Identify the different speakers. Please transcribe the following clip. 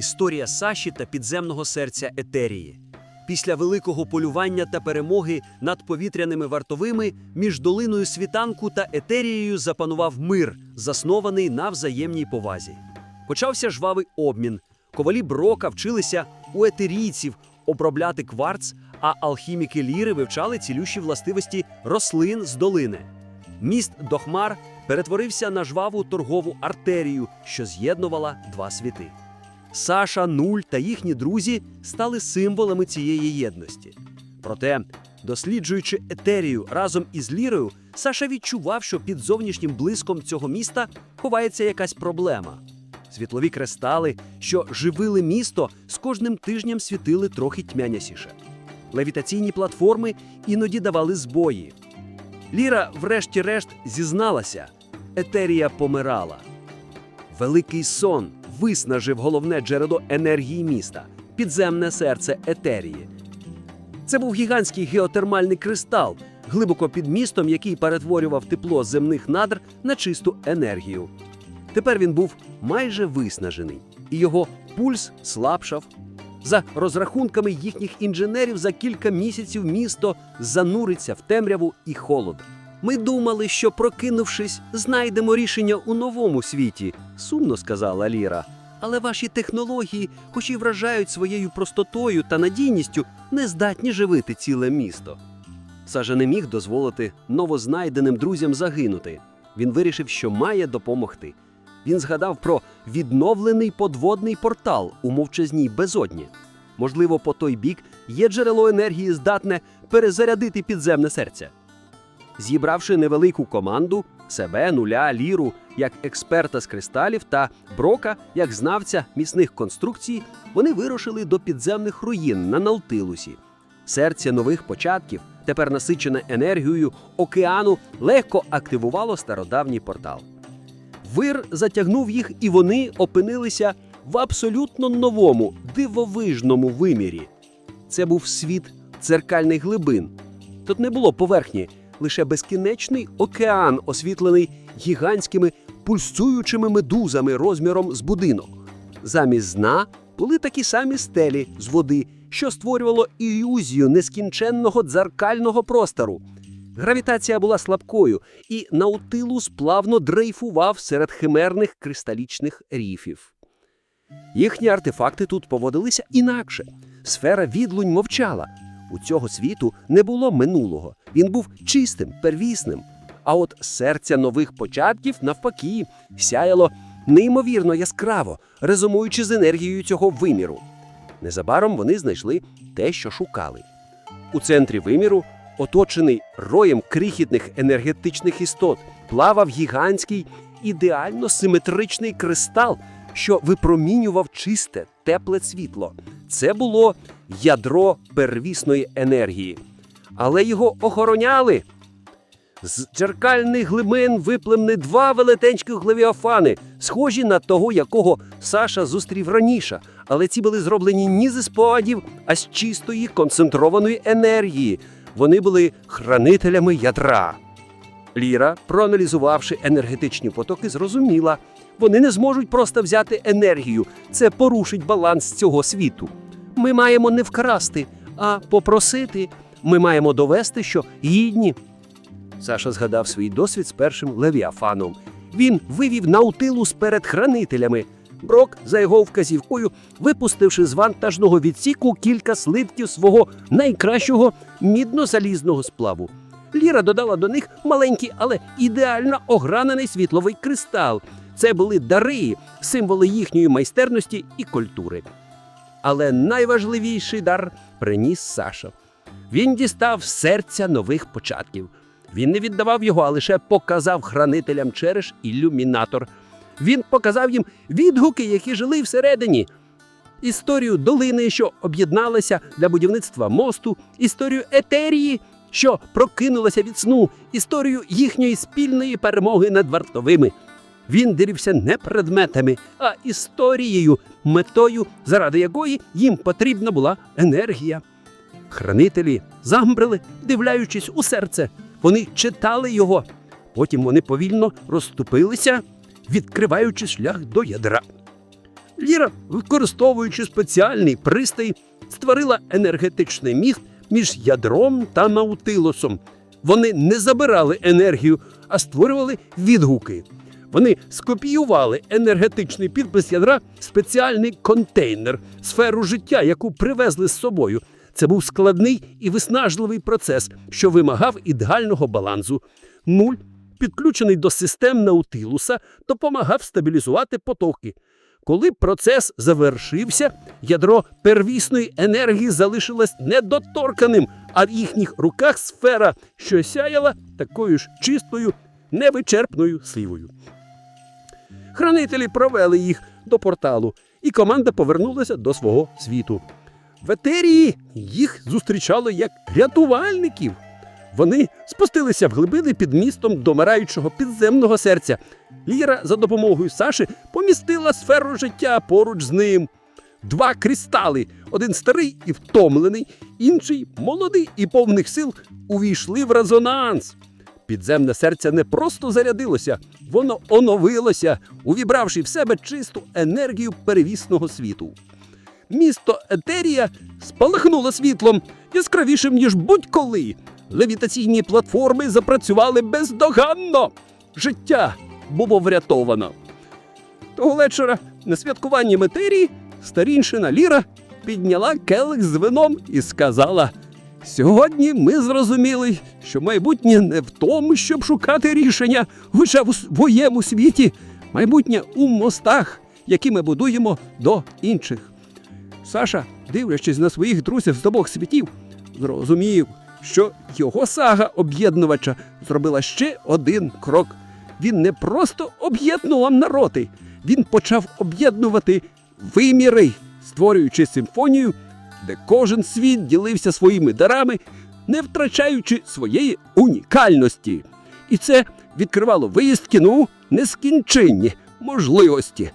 Speaker 1: Історія Саші та підземного серця Етерії. Після великого полювання та перемоги над повітряними вартовими між долиною світанку та Етерією запанував мир, заснований на взаємній повазі. Почався жвавий обмін. Ковалі Брока вчилися у етерійців обробляти кварц, а алхіміки ліри вивчали цілющі властивості рослин з долини. Міст Дохмар перетворився на жваву торгову артерію, що з'єднувала два світи. Саша, Нуль та їхні друзі стали символами цієї єдності. Проте, досліджуючи етерію разом із лірою, Саша відчував, що під зовнішнім блиском цього міста ховається якась проблема. Світлові кристали, що живили місто, з кожним тижнем світили трохи тьмянясіше. Левітаційні платформи іноді давали збої. Ліра, врешті-решт, зізналася, етерія помирала. Великий сон виснажив головне джерело енергії міста підземне серце етерії. Це був гігантський геотермальний кристал, глибоко під містом, який перетворював тепло земних надр на чисту енергію. Тепер він був майже виснажений, і його пульс слабшав. За розрахунками їхніх інженерів, за кілька місяців місто зануриться в темряву і холод. Ми думали, що, прокинувшись, знайдемо рішення у новому світі, сумно сказала Ліра. Але ваші технології, хоч і вражають своєю простотою та надійністю, не здатні живити ціле місто. Сажа не міг дозволити новознайденим друзям загинути. Він вирішив, що має допомогти. Він згадав про відновлений подводний портал у мовчазній безодні. Можливо, по той бік є джерело енергії, здатне перезарядити підземне серце. Зібравши невелику команду, себе, нуля, ліру як експерта з кристалів та брока як знавця міцних конструкцій, вони вирушили до підземних руїн на Наутилусі. Серце нових початків, тепер насичене енергією океану, легко активувало стародавній портал. Вир затягнув їх, і вони опинилися в абсолютно новому, дивовижному вимірі. Це був світ дзеркальних глибин. Тут не було поверхні, лише безкінечний океан, освітлений гігантськими пульсуючими медузами розміром з будинок. Замість дна були такі самі стелі з води, що створювало ілюзію нескінченного дзеркального простору. Гравітація була слабкою, і наутилус плавно дрейфував серед химерних кристалічних ріфів. Їхні артефакти тут поводилися інакше. Сфера відлунь мовчала. У цього світу не було минулого. Він був чистим, первісним. А от серця нових початків, навпаки, сяяло неймовірно яскраво, резонуючи з енергією цього виміру. Незабаром вони знайшли те, що шукали. У центрі виміру, оточений роєм крихітних енергетичних істот, плавав гігантський, ідеально симетричний кристал, що випромінював чисте, тепле світло. Це було ядро первісної енергії. Але його охороняли. З дзеркальних глибин виплемни два велетенських глевіафани, схожі на того, якого Саша зустрів раніше. Але ці були зроблені ні зі спогадів, а з чистої концентрованої енергії. Вони були хранителями ядра. Ліра, проаналізувавши енергетичні потоки, зрозуміла, вони не зможуть просто взяти енергію. Це порушить баланс цього світу. Ми маємо не вкрасти, а попросити. Ми маємо довести, що гідні. Саша згадав свій досвід з першим левіафаном. Він вивів наутилус перед хранителями. Брок, за його вказівкою, випустивши з вантажного відсіку кілька слитків свого найкращого мідно-залізного сплаву. Ліра додала до них маленький, але ідеально огранений світловий кристал. Це були дари, символи їхньої майстерності і культури. Але найважливіший дар приніс Саша. Він дістав серця нових початків. Він не віддавав його, а лише показав хранителям через ілюмінатор. Він показав їм відгуки, які жили всередині. Історію долини, що об'єдналася для будівництва мосту, історію етерії, що прокинулася від сну, історію їхньої спільної перемоги над вартовими. Він дивився не предметами, а історією, метою, заради якої їм потрібна була енергія. Хранителі замбрили, дивляючись у серце. Вони читали його. Потім вони повільно розступилися, відкриваючи шлях до ядра.
Speaker 2: Ліра, використовуючи спеціальний пристрій, створила енергетичний міст між ядром та наутилусом. Вони не забирали енергію, а створювали відгуки. Вони скопіювали енергетичний підпис ядра спеціальний контейнер, сферу життя, яку привезли з собою. Це був складний і виснажливий процес, що вимагав ідеального балансу. Нуль, підключений до систем Наутилуса, допомагав стабілізувати потоки. Коли процес завершився, ядро первісної енергії залишилось недоторканим, а в їхніх руках сфера, що сяяла такою ж чистою, невичерпною сивою. Хранителі провели їх до порталу, і команда повернулася до свого світу. В етерії їх зустрічали як рятувальників. Вони спустилися в глибини під містом домираючого підземного серця. Ліра за допомогою Саші помістила сферу життя поруч з ним. Два кристали, один старий і втомлений, інший молодий і повних сил, увійшли в резонанс. Підземне серце не просто зарядилося, воно оновилося, увібравши в себе чисту енергію перевісного світу. Місто Етерія спалахнуло світлом яскравішим, ніж будь-коли. Левітаційні платформи запрацювали бездоганно. Життя було врятовано. Того вечора на святкуванні Метерії старіншина Ліра підняла келих з вином і сказала: Сьогодні ми зрозуміли, що майбутнє не в тому, щоб шукати рішення лише в своєму світі, майбутнє у мостах, які ми будуємо до інших. Саша, дивлячись на своїх друзів з обох світів, зрозумів, що його сага об'єднувача зробила ще один крок. Він не просто об'єднував народи, він почав об'єднувати виміри, створюючи симфонію, де кожен світ ділився своїми дарами, не втрачаючи своєї унікальності. І це відкривало виїзд кіну нескінченні можливості.